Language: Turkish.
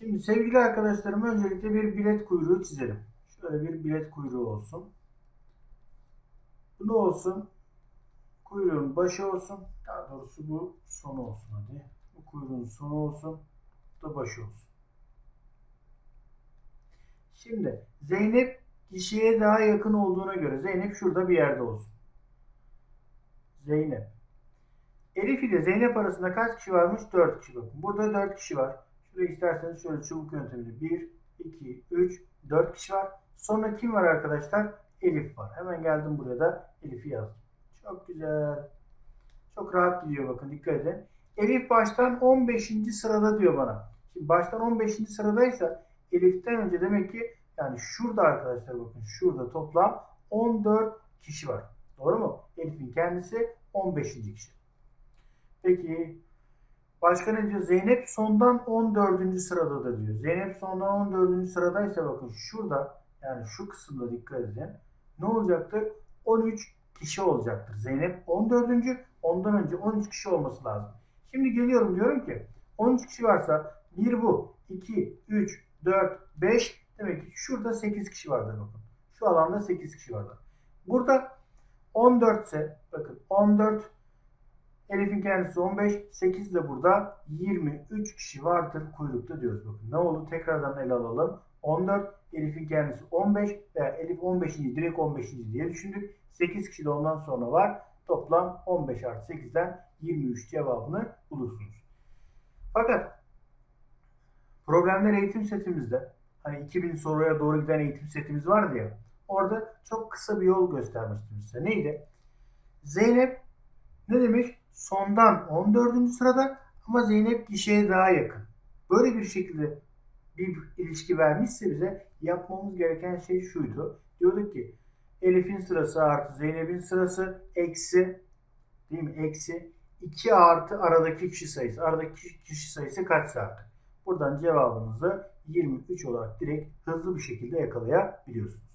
Şimdi sevgili arkadaşlarım öncelikle bir bilet kuyruğu çizelim. Şöyle bir bilet kuyruğu olsun. Bu ne olsun? Kuyruğun başı olsun. Daha doğrusu bu sonu olsun hadi. Bu kuyruğun sonu olsun. Bu da başı olsun. Şimdi Zeynep kişiye daha yakın olduğuna göre Zeynep şurada bir yerde olsun. Zeynep. Elif ile Zeynep arasında kaç kişi varmış? 4 kişi bakın. Burada 4 kişi var. Şuraya isterseniz şöyle çubuk yöntemiyle 1, 2, 3, 4 kişi var. Sonra kim var arkadaşlar? Elif var. Hemen geldim buraya da Elif'i yazdım. Çok güzel. Çok rahat gidiyor bakın dikkat edin. Elif baştan 15. sırada diyor bana. Şimdi baştan 15. sıradaysa Elif'ten önce demek ki yani şurada arkadaşlar bakın şurada toplam 14 kişi var. Doğru mu? Elif'in kendisi 15. kişi. Peki başka ne diyor? Zeynep sondan 14. sırada da diyor. Zeynep sondan 14. sıradaysa bakın şurada yani şu kısımda dikkat edin. Ne olacaktır? 13 kişi olacaktır. Zeynep 14. Ondan önce 13 kişi olması lazım. Şimdi geliyorum diyorum ki 13 kişi varsa 1 bu, 2, 3, 4, 5 demek ki şurada 8 kişi vardır bakın. Şu alanda 8 kişi vardır. Burada 14 ise bakın 14 Elif'in kendisi 15, 8 de burada 23 kişi vardır kuyrukta diyoruz. Bakın ne oldu? Tekrardan ele alalım. 14, Elif'in kendisi 15 veya Elif 15. direkt 15. diye düşündük. 8 kişi de ondan sonra var. Toplam 15 artı 8'den 23 cevabını bulursunuz. Fakat problemler eğitim setimizde hani 2000 soruya doğru giden eğitim setimiz vardı ya orada çok kısa bir yol göstermiştim size. Neydi? Zeynep ne demiş? Sondan 14. sırada ama Zeynep kişiye daha yakın. Böyle bir şekilde bir ilişki vermişse bize yapmamız gereken şey şuydu. Diyorduk ki Elif'in sırası artı Zeynep'in sırası eksi değil mi? Eksi 2 artı aradaki kişi sayısı. Aradaki kişi sayısı kaçsa artık. Buradan cevabınızı 23 olarak direkt hızlı bir şekilde yakalayabiliyorsunuz.